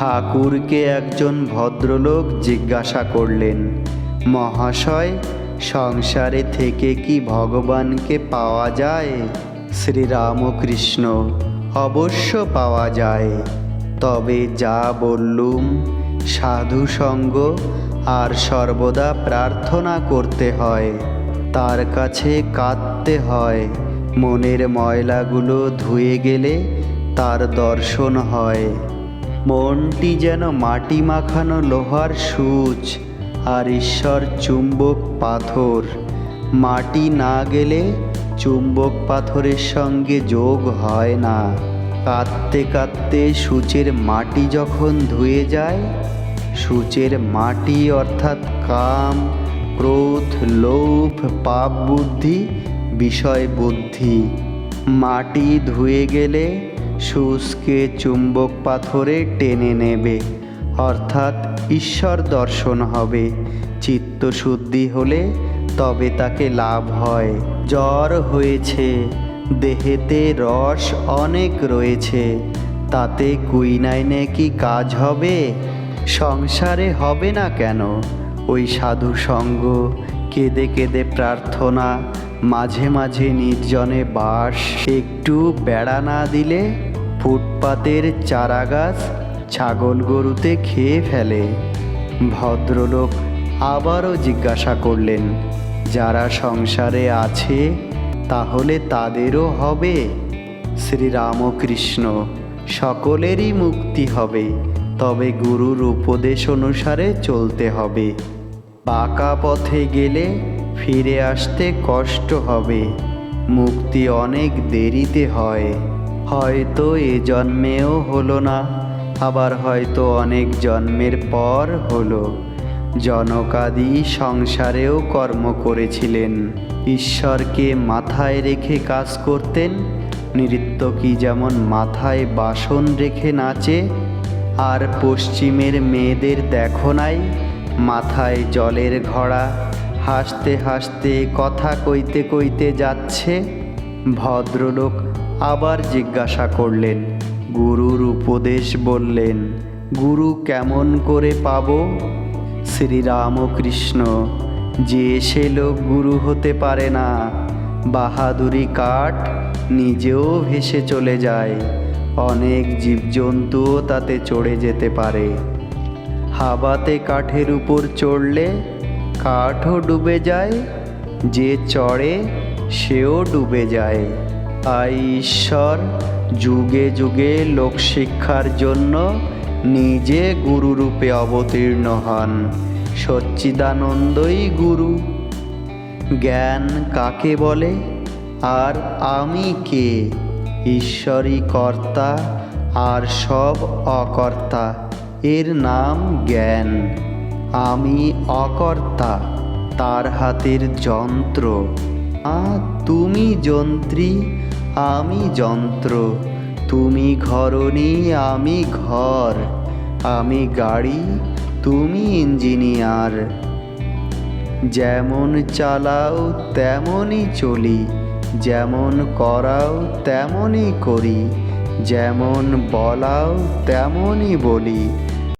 ঠাকুরকে একজন ভদ্রলোক জিজ্ঞাসা করলেন, মহাশয়, সংসারে থেকে কি ভগবানকে পাওয়া যায়? শ্রীরামকৃষ্ণ, অবশ্য পাওয়া যায়। তবে যা বললুম সাধু সঙ্গ আর সর্বদা প্রার্থনা করতে হয়। তার কাছে কাঁদতে হয়, মনের ময়লাগুলো ধুয়ে গেলে তার দর্শন হয়। মনটি যেন মাটি মাখানো লোহার সূচ আর ঈশ্বর চুম্বক পাথর। মাটি না গেলে চুম্বক পাথরের সঙ্গে যোগ হয় না। কাঁদতে কাঁদতে সূচের মাটি যখন ধুয়ে যায়, সূচের মাটি অর্থাৎ কাম, ক্রোধ, লোভ, পাপ বুদ্ধি, বিষয় বুদ্ধি। মাটি ধুয়ে গেলে সুচকে চুম্বক পাথরে টেনে নেবে। অর্থাৎ ঈশ্বর দর্শন হবে। চিত্তশুদ্ধি হলে তবে তাকে লাভ হয়। জ্বর হয়েছে। দেহেতে রস অনেক রয়েছে। তাতে কুইনাইনে কি কাজ হবে? সংসারে হবে না কেন? ওই সাধু সঙ্গ, কেঁদে কেঁদে প্রার্থনা, মাঝে মাঝে নির্জনে বাস, একটু বেড়া না দিলে ফুটপাতের চারা গাছ ছাগল গরুতে খেয়ে ফেলে। ভদ্রলোক আবারও জিজ্ঞাসা করলেন, যারা সংসারে আছে, তাহলে তাদেরও হবে? শ্রীরামকৃষ্ণ, সকলেরই মুক্তি হবে, তবে গুরুর উপদেশ অনুসারে চলতে হবে। পাকা পথে গেলে ফিরে আসতে কষ্ট হবে, মুক্তি অনেক দেরিতে হয়। হয়তো এ জন্মেও হলো না, আবার হয়তো অনেক জন্মের পর হলো। জনকাদি সংসারেও কর্ম করেছিলেন। ঈশ্বরকে মাথায় রেখে কাজ করতেন নৃত্যকি যেমন মাথায় বাসন রেখে নাচে, আর পশ্চিমের মেয়েদের দেখো নাই, মাথায় জলের ঘড়া, হাসতে হাসতে, কথা কইতে কইতে যাচ্ছে, ভদ্রলোক আবার জিজ্ঞাসা করলেন, গুরুর উপদেশ বললেন, গুরু কেমন করে পাব? শ্রীরামকৃষ্ণ, যে সে লোক গুরু হতে পারে না, বাহাদুরি কাঠ নিজেও ভেসে চলে যায়, অনেক জীবজন্তুও তাতে চড়ে যেতে পারে। হাবাতে কাঠের উপর চড়লে কাঠও ডুবে যায়, যে চড়ে সেও ডুবে যায়। ঈশ্বর যুগে যুগে লোকশিক্ষার জন্য নিজে গুরুরূপে অবতীর্ণ হন। সচ্চিদানন্দই গুরু। জ্ঞান কাকে বলে? আর আমি কে? ঈশ্বরই কর্তা, আর সব অকর্তা। এর নাম জ্ঞান। আমি অকর্তা, তার হাতের যন্ত্র। আ, তুমি যন্ত্রী আমি যন্ত্র, তুমি ঘরণী, আমি ঘর। আমি গাড়ি, তুমি ইঞ্জিনিয়ার। যেমন চালাও, তেমনই চলি। যেমন করাও, তেমনই করি। যেমন বলাও, তেমনই বলি।